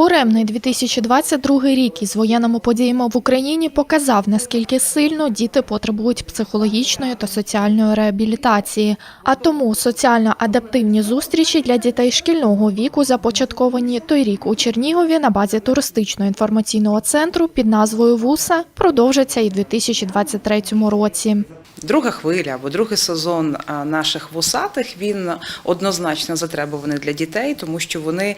Буремний 2022 рік із воєнними подіями в Україні показав, наскільки сильно діти потребують психологічної та соціальної реабілітації. А тому соціально-адаптивні зустрічі для дітей шкільного віку започатковані той рік у Чернігові на базі туристичного інформаційного центру під назвою ВУСА продовжаться і в 2023 році. Друга хвиля або другий сезон наших вусатих він однозначно затребуваний для дітей, тому що вони,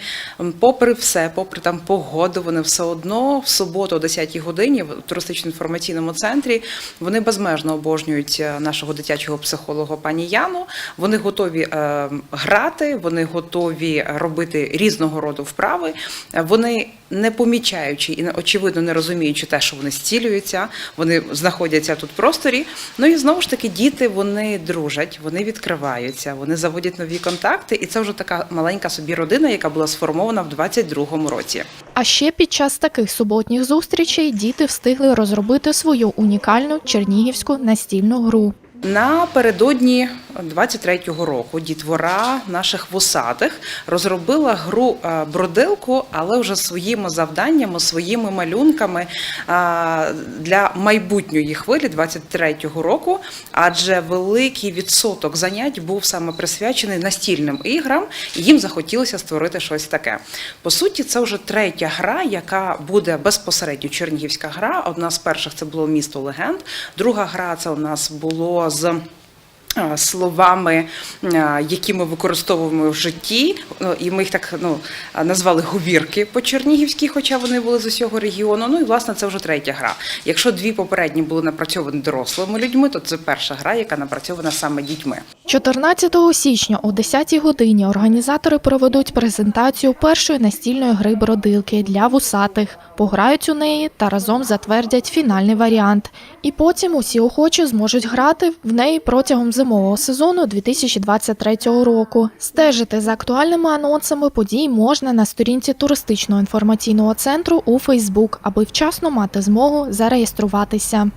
попри все, попри там погоду, вони все одно в суботу о 10-й годині в туристично-інформаційному центрі вони безмежно обожнюють е, нашого дитячого психолога пані Яну. Вони готові е, грати, вони готові робити різного роду вправи. Е, Вони не помічаючи і очевидно не розуміючи те, що вони зцілюються, вони знаходяться тут в просторі. Ну і знову ж таки, діти вони дружать, вони відкриваються, вони заводять нові контакти, і це вже така маленька собі родина, яка була сформована в 22-му році. А ще під час таких суботніх зустрічей діти встигли розробити свою унікальну чернігівську настільну гру. Напередодні 23-го року дітвора наших вусатих розробила гру е, бродилку, але вже своїми завданнями, своїми малюнками е, для майбутньої хвилі 23-го року. Адже великий відсоток занять був саме присвячений настільним іграм, і їм захотілося створити щось таке. По суті, це вже третя гра, яка буде безпосередньо чернігівська гра. Одна з перших це було місто легенд. Друга гра це у нас було з. А, Словами, які ми використовуємо в житті, Ну, і ми їх так ну назвали говірки по чернігівській, хоча вони були з усього регіону. Ну і власне це вже третя гра. Якщо дві попередні були напрацьовані дорослими людьми, то це перша гра, яка напрацьована саме дітьми. 14 січня о 10 годині організатори проведуть презентацію першої настільної гри бродилки для вусатих. Пограють у неї та разом затвердять фінальний варіант. І потім усі охочі зможуть грати в неї протягом зимового сезону 2023 року. Стежити за актуальними анонсами подій можна на сторінці туристичного інформаційного центру у Фейсбук, аби вчасно мати змогу зареєструватися.